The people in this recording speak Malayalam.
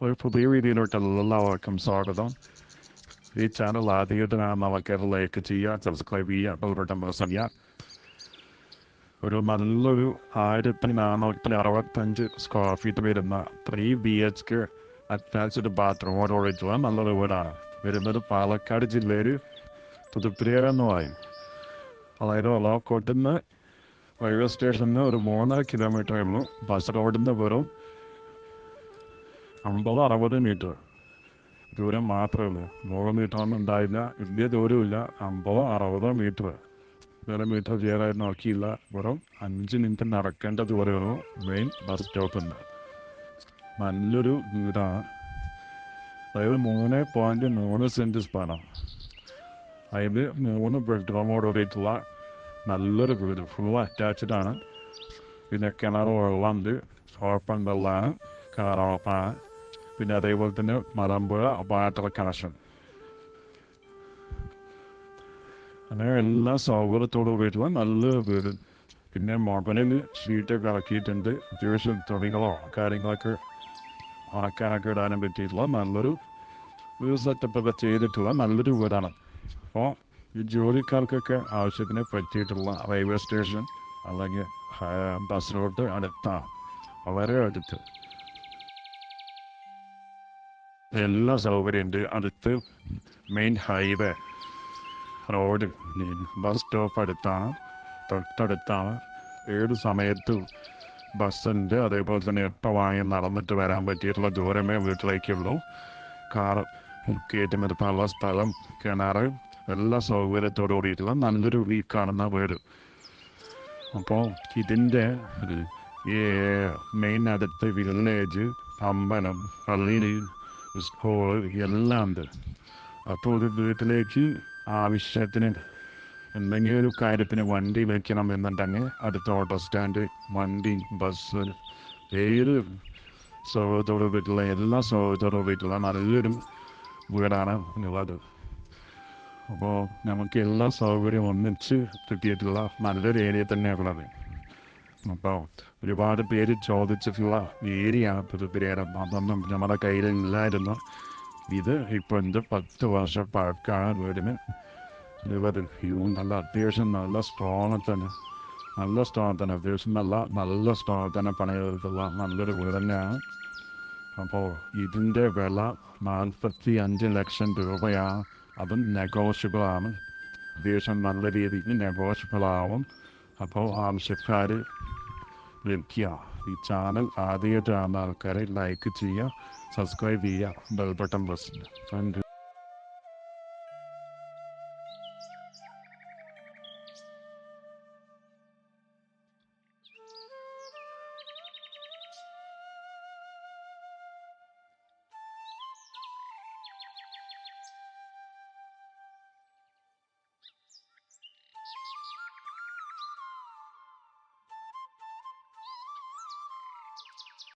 ഒരു പുതിയ വീഡിയോയിലോട്ട് എല്ലാവർക്കും സ്വാഗതം ഈ ചാനൽ ആദ്യമായിട്ടാണ് ലൈക്ക് ചെയ്യുക സബ്സ്ക്രൈബ് ചെയ്യുക ബെൽബട്ടൺ പ്രസ് ചെയ്യുക ഒരു നല്ലൊരു ആയിരത്തി നാനൂറ്റി അറുപത്തഞ്ച് സ്ക്വയർ ഫീറ്റ് വരുന്ന three B H K attached ബാത്റൂമോടുള്ള നല്ലൊരു വീടാണ് വരുന്നത് പാലക്കാട് ജില്ലയിൽ തുതുപ്പുരയ എന്ന് പറയും അതായത് ഒലാക്കോട്ടിൽ നിന്ന് റെയിൽവേ സ്റ്റേഷനിൽ നിന്ന് ഒരു മൂന്നര കിലോമീറ്റർ ആയിരുന്നു ബസ് റോഡിൽ നിന്ന് വെറും അമ്പത് അറുപത് മീറ്റർ. ദൂരം മാത്രമേ ഉള്ളൂ. നൂറ് മീറ്റർ ഒന്നും ഉണ്ടായില്ല. വലിയ ദൂരമില്ല അമ്പതോ അറുപതോ മീറ്റർ. വേറെ മീറ്റർ ചെയ്യാനായി നോക്കിയില്ല. വെറും അഞ്ച് മിനിറ്റ് നടക്കേണ്ട ദൂരമുള്ളൂ മെയിൻ ബസ് സ്റ്റോപ്പിൽ നിന്ന് നല്ലൊരു വീടാണ് അതായത് മൂന്ന് പോയിന്റ് മൂന്ന് സെന്റ് സ്ഥലം. അതിൽ മൂന്ന് ബെഡ്റൂമോട് കൂടിയിട്ടുള്ള നല്ലൊരു വീട്. ഫുൾ അറ്റാച്ച്ഡ് ആണ്. പിന്നെ കിണർ വെള്ളമുണ്ട്. ഓപ്പൺ വെള്ളമാണ് കാറോപ്പാണ് പിന്നെ അതേപോലെ തന്നെ മലമ്പുഴ വാട്ടർ കണക്ഷൻ. അങ്ങനെ എല്ലാ സൗകര്യത്തോടും കൂടിയിട്ടുള്ള നല്ല വീട് പിന്നെ മുകളിൽ ഷീറ്റൊക്കെ ഇറക്കിയിട്ടുണ്ട്. അത്യാവശ്യം തുണികളോ കാര്യങ്ങളൊക്കെ ഉണക്കാനൊക്കെ ഇടാനും പറ്റിയിട്ടുള്ള നല്ലൊരു വീട് സെറ്റപ്പൊക്കെ ചെയ്തിട്ടുള്ള നല്ലൊരു വീടാണ്. അപ്പോൾ ഈ ജോലിക്കാർക്കൊക്കെ ആവശ്യത്തിന് പറ്റിയിട്ടുള്ള റെയിൽവേ സ്റ്റേഷൻ അല്ലെങ്കിൽ ബസ് റൂട്ട് അടുത്താണ് വളരെ അടുത്ത്. എല്ലാ സൗകര്യമുണ്ട്. അടുത്ത് main highway road bus stop അടുത്താണ് തൊട്ടടുത്താണ്. ഏത് സമയത്തും ബസ്സുണ്ട് അതേപോലെ തന്നെ എപ്പോൾ വാങ്ങി നടന്നിട്ട് വരാൻ പറ്റിയിട്ടുള്ള ദൂരമേ വീട്ടിലേക്കുള്ളൂ. കാർ കയറ്റുമെടുപ്പാനുള്ള സ്ഥലം കിണറ് എല്ലാ സൗകര്യത്തോടു കൂടിയിട്ടുള്ള നല്ലൊരു ഈ കാണുന്ന വീട്. അപ്പോൾ ഇതിന്റെ ഈ മെയിൻ അടുത്ത് വില്ലേജ് അമ്പലം പള്ളിയിൽ സ്കൂൾ എല്ലാം ഉണ്ട്. അപ്പോൾ ഒരു വീട്ടിലേക്ക് ആവശ്യത്തിന് എന്തെങ്കിലും ഒരു കാര്യത്തിന് വണ്ടി വെക്കണം എന്നുണ്ടെങ്കിൽ അടുത്ത ഓട്ടോ സ്റ്റാൻഡ് വണ്ടി ബസ് ഏത് സൗഹൃദത്തോട് വീട്ടിലെ എല്ലാ സൗഹൃദത്തോട് വീട്ടിലുള്ള നല്ലൊരു വീടാണ് ഉള്ളത്. അപ്പോൾ നമുക്ക് എല്ലാ സൗകര്യവും ഒന്നിച്ച് കിട്ടിയിട്ടുള്ള നല്ലൊരു ഏരിയ തന്നെയാണുള്ളത്. അപ്പോൾ ഒരുപാട് പേര് ചോദിച്ചിട്ടുള്ള ഏരിയ പുതുപ്പേരം അതൊന്നും നമ്മുടെ കയ്യിലില്ലായിരുന്നു. ഇത് ഇപ്പോൾ എന്റെ പത്ത് വർഷം പഴക്കാണ് വീടിന്. ഇവർ നല്ല അത്യാവശ്യം നല്ല സ്ട്രോങ് നല്ല തന്നെ അത്യാവശ്യം നല്ല നല്ല തന്നെ പണിയെടുത്തുള്ള നല്ലൊരു വീട് തന്നെയാണ്. അപ്പോൾ ഇതിന്റെ വില നാൽപ്പത്തി അഞ്ച് ലക്ഷം രൂപയാണ്. അതും നെഗോഷ്യബിളാണ് അത്യാവശ്യം നല്ല രീതിയിൽ നെഗോഷ്യബിളാവും അപ്പോൾ ആവശ്യക്കാർ ലഭിക്കുക. ഈ ചാനൽ ആദ്യമായിട്ടാണ് ആൾക്കാരെ ലൈക്ക് ചെയ്യുക സബ്സ്ക്രൈബ് ചെയ്യുക ബെൽ ബട്ടൺ പ്രസ് താങ്ക്